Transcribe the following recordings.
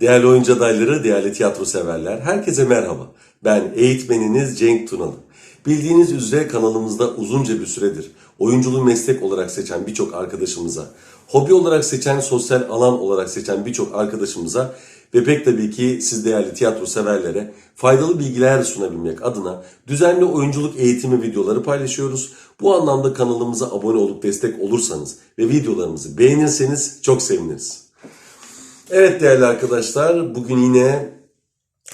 Değerli oyuncu adayları, değerli tiyatro severler, herkese merhaba. Ben eğitmeniniz Cenk Tunalı. Bildiğiniz üzere kanalımızda uzunca bir süredir oyunculuğu meslek olarak seçen birçok arkadaşımıza, hobi olarak seçen, sosyal alan olarak seçen birçok arkadaşımıza ve pek tabii ki siz değerli tiyatro severlere faydalı bilgiler sunabilmek adına düzenli oyunculuk eğitimi videoları paylaşıyoruz. Bu anlamda kanalımıza abone olup destek olursanız ve videolarımızı beğenirseniz çok seviniriz. Evet değerli arkadaşlar, bugün yine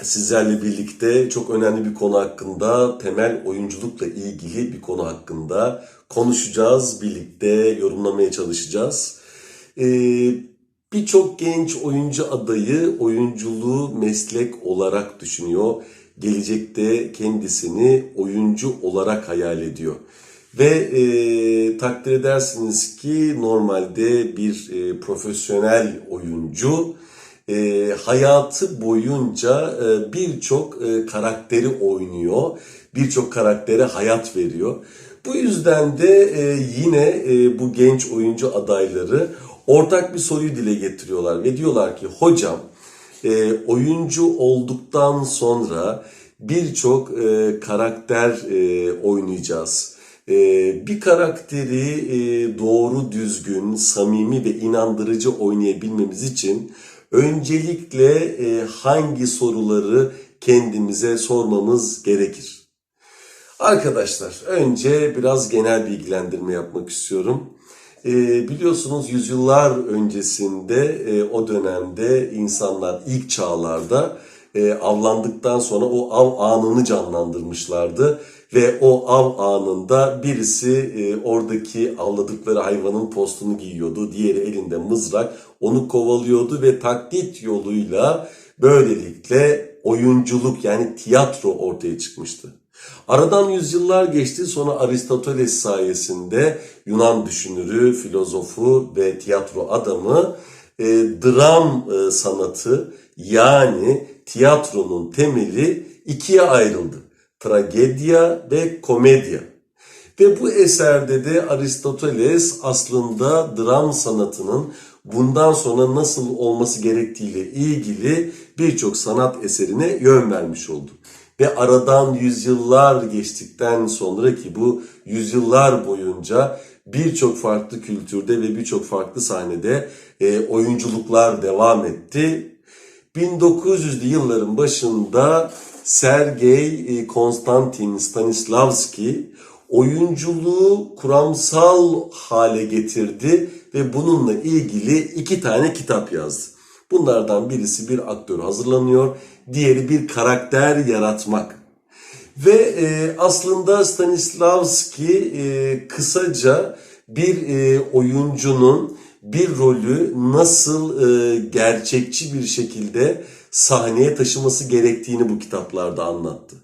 sizlerle birlikte çok önemli bir konu hakkında, temel oyunculukla ilgili bir konu hakkında konuşacağız, birlikte yorumlamaya çalışacağız. Ee, Birçok genç oyuncu adayı oyunculuğu meslek olarak düşünüyor. Gelecekte kendisini oyuncu olarak hayal ediyor. Ve e, takdir edersiniz ki normalde bir e, profesyonel oyuncu e, hayatı boyunca e, birçok e, karakteri oynuyor. Birçok karaktere hayat veriyor. Bu yüzden de e, yine e, bu genç oyuncu adayları ortak bir soruyu dile getiriyorlar ve diyorlar ki hocam e, oyuncu olduktan sonra birçok e, karakter e, oynayacağız. E, bir karakteri e, doğru düzgün, samimi ve inandırıcı oynayabilmemiz için öncelikle e, hangi soruları kendimize sormamız gerekir? Arkadaşlar önce biraz genel bilgilendirme yapmak istiyorum. E, biliyorsunuz yüzyıllar öncesinde e, o dönemde insanlar ilk çağlarda avlandıktan sonra o av anını canlandırmışlardı. Ve o av anında birisi e, oradaki avladıkları hayvanın postunu giyiyordu. Diğeri elinde mızrak onu kovalıyordu ve taklit yoluyla böylelikle oyunculuk yani tiyatro ortaya çıkmıştı. Aradan yüzyıllar geçti sonra Aristoteles sayesinde Yunan düşünürü, filozofu ve tiyatro adamı e, dram e, sanatı yani tiyatronun temeli ikiye ayrıldı. Tragedya ve komedya. Ve bu eserde de Aristoteles aslında dram sanatının bundan sonra nasıl olması gerektiğiyle ilgili birçok sanat eserine yön vermiş oldu. Ve aradan yüzyıllar geçtikten sonra ki bu yüzyıllar boyunca birçok farklı kültürde ve birçok farklı sahnede e, oyunculuklar devam etti. 1900'lü yılların başında Sergey e, Konstantin Stanislavski oyunculuğu kuramsal hale getirdi ve bununla ilgili iki tane kitap yazdı. Bunlardan birisi bir aktör hazırlanıyor, diğeri bir karakter yaratmak. Ve e, aslında Stanislavski e, kısaca bir e, oyuncunun bir rolü nasıl e, gerçekçi bir şekilde sahneye taşıması gerektiğini bu kitaplarda anlattı.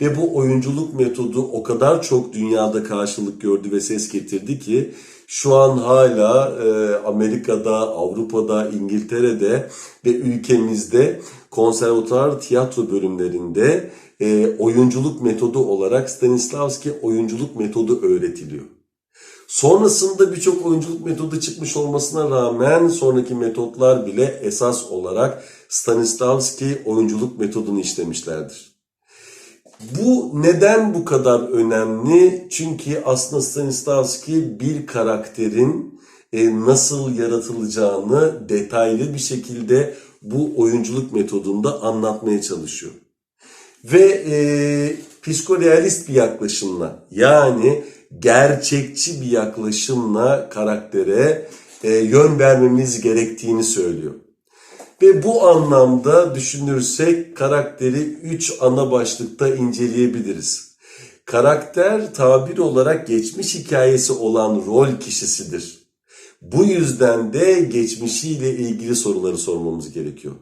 Ve bu oyunculuk metodu o kadar çok dünyada karşılık gördü ve ses getirdi ki şu an hala e, Amerika'da, Avrupa'da, İngiltere'de ve ülkemizde konservatuar tiyatro bölümlerinde e, oyunculuk metodu olarak Stanislavski oyunculuk metodu öğretiliyor. Sonrasında birçok oyunculuk metodu çıkmış olmasına rağmen sonraki metotlar bile esas olarak Stanislavski oyunculuk metodunu işlemişlerdir. Bu neden bu kadar önemli? Çünkü aslında Stanislavski bir karakterin e, nasıl yaratılacağını detaylı bir şekilde bu oyunculuk metodunda anlatmaya çalışıyor. Ve e, psikorealist bir yaklaşımla yani gerçekçi bir yaklaşımla karaktere e, yön vermemiz gerektiğini söylüyor. Ve bu anlamda düşünürsek karakteri üç ana başlıkta inceleyebiliriz. Karakter tabir olarak geçmiş hikayesi olan rol kişisidir. Bu yüzden de geçmişiyle ilgili soruları sormamız gerekiyor.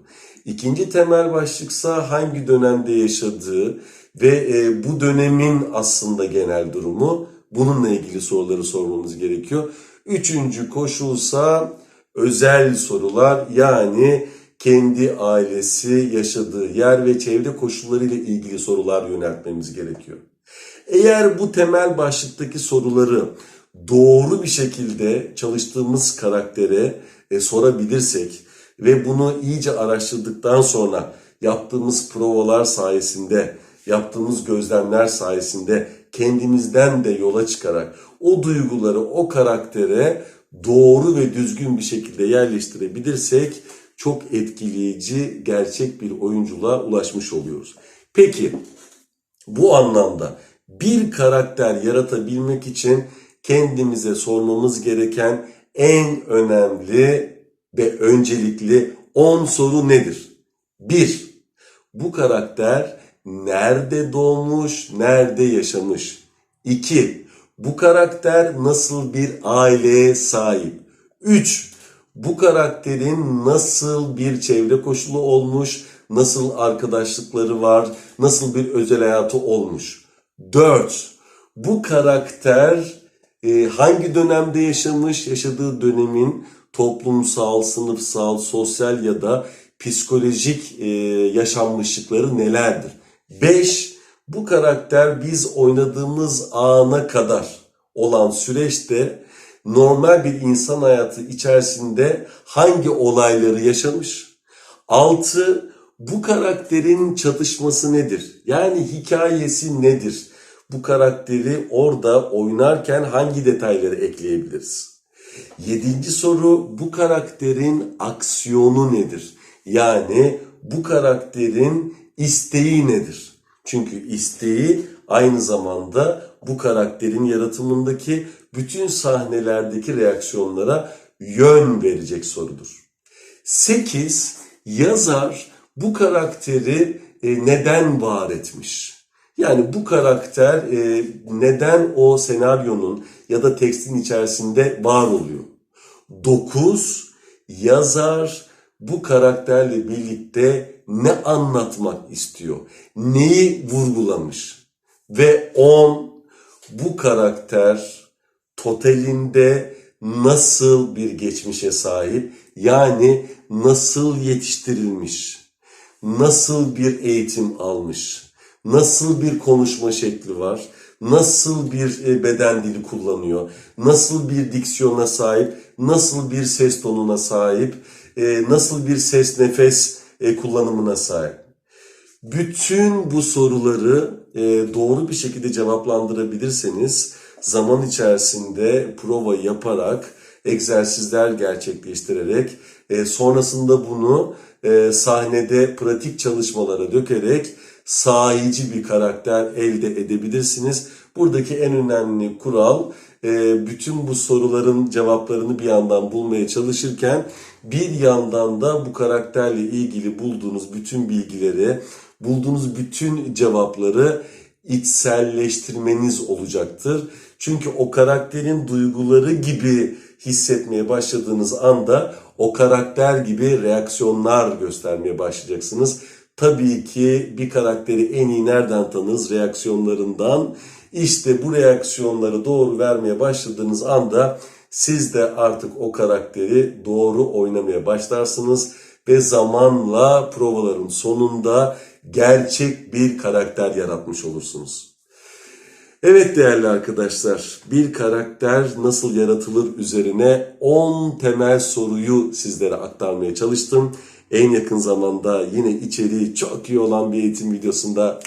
İkinci temel başlıksa hangi dönemde yaşadığı ve e, bu dönemin aslında genel durumu bununla ilgili soruları sormamız gerekiyor. Üçüncü koşulsa özel sorular yani kendi ailesi, yaşadığı yer ve çevre koşullarıyla ilgili sorular yöneltmemiz gerekiyor. Eğer bu temel başlıktaki soruları doğru bir şekilde çalıştığımız karaktere e, sorabilirsek ve bunu iyice araştırdıktan sonra yaptığımız provalar sayesinde, yaptığımız gözlemler sayesinde kendimizden de yola çıkarak o duyguları o karaktere doğru ve düzgün bir şekilde yerleştirebilirsek çok etkileyici, gerçek bir oyunculuğa ulaşmış oluyoruz. Peki bu anlamda bir karakter yaratabilmek için kendimize sormamız gereken en önemli ve öncelikli 10 soru nedir? 1. Bu karakter nerede doğmuş, nerede yaşamış? 2. Bu karakter nasıl bir aileye sahip? 3. Bu karakterin nasıl bir çevre koşulu olmuş, nasıl arkadaşlıkları var, nasıl bir özel hayatı olmuş? 4. Bu karakter e, hangi dönemde yaşamış, yaşadığı dönemin toplumsal, sınıfsal, sosyal ya da psikolojik e, yaşanmışlıkları nelerdir? 5. Bu karakter biz oynadığımız ana kadar olan süreçte normal bir insan hayatı içerisinde hangi olayları yaşamış? 6. Bu karakterin çatışması nedir? Yani hikayesi nedir? Bu karakteri orada oynarken hangi detayları ekleyebiliriz? Yedinci soru bu karakterin aksiyonu nedir? Yani bu karakterin isteği nedir? Çünkü isteği aynı zamanda bu karakterin yaratımındaki bütün sahnelerdeki reaksiyonlara yön verecek sorudur. 8. Yazar bu karakteri e, neden var etmiş? Yani bu karakter e, neden o senaryonun ya da tekstin içerisinde var oluyor? 9. Yazar bu karakterle birlikte ne anlatmak istiyor? Neyi vurgulamış? Ve 10. Bu karakter totalinde nasıl bir geçmişe sahip? Yani nasıl yetiştirilmiş? Nasıl bir eğitim almış? Nasıl bir konuşma şekli var? Nasıl bir e, beden dili kullanıyor? Nasıl bir diksiyona sahip? Nasıl bir ses tonuna sahip? E, Nasıl bir ses nefes e, kullanımına sahip? Bütün bu soruları e, doğru bir şekilde cevaplandırabilirseniz zaman içerisinde prova yaparak, egzersizler gerçekleştirerek, e, sonrasında bunu sahnede pratik çalışmalara dökerek sahici bir karakter elde edebilirsiniz. Buradaki en önemli kural bütün bu soruların cevaplarını bir yandan bulmaya çalışırken bir yandan da bu karakterle ilgili bulduğunuz bütün bilgileri, bulduğunuz bütün cevapları içselleştirmeniz olacaktır. Çünkü o karakterin duyguları gibi hissetmeye başladığınız anda o karakter gibi reaksiyonlar göstermeye başlayacaksınız. Tabii ki bir karakteri en iyi nereden tanırız? Reaksiyonlarından. İşte bu reaksiyonları doğru vermeye başladığınız anda siz de artık o karakteri doğru oynamaya başlarsınız ve zamanla provaların sonunda gerçek bir karakter yaratmış olursunuz. Evet değerli arkadaşlar, bir karakter nasıl yaratılır üzerine 10 temel soruyu sizlere aktarmaya çalıştım. En yakın zamanda yine içeriği çok iyi olan bir eğitim videosunda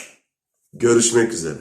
görüşmek üzere.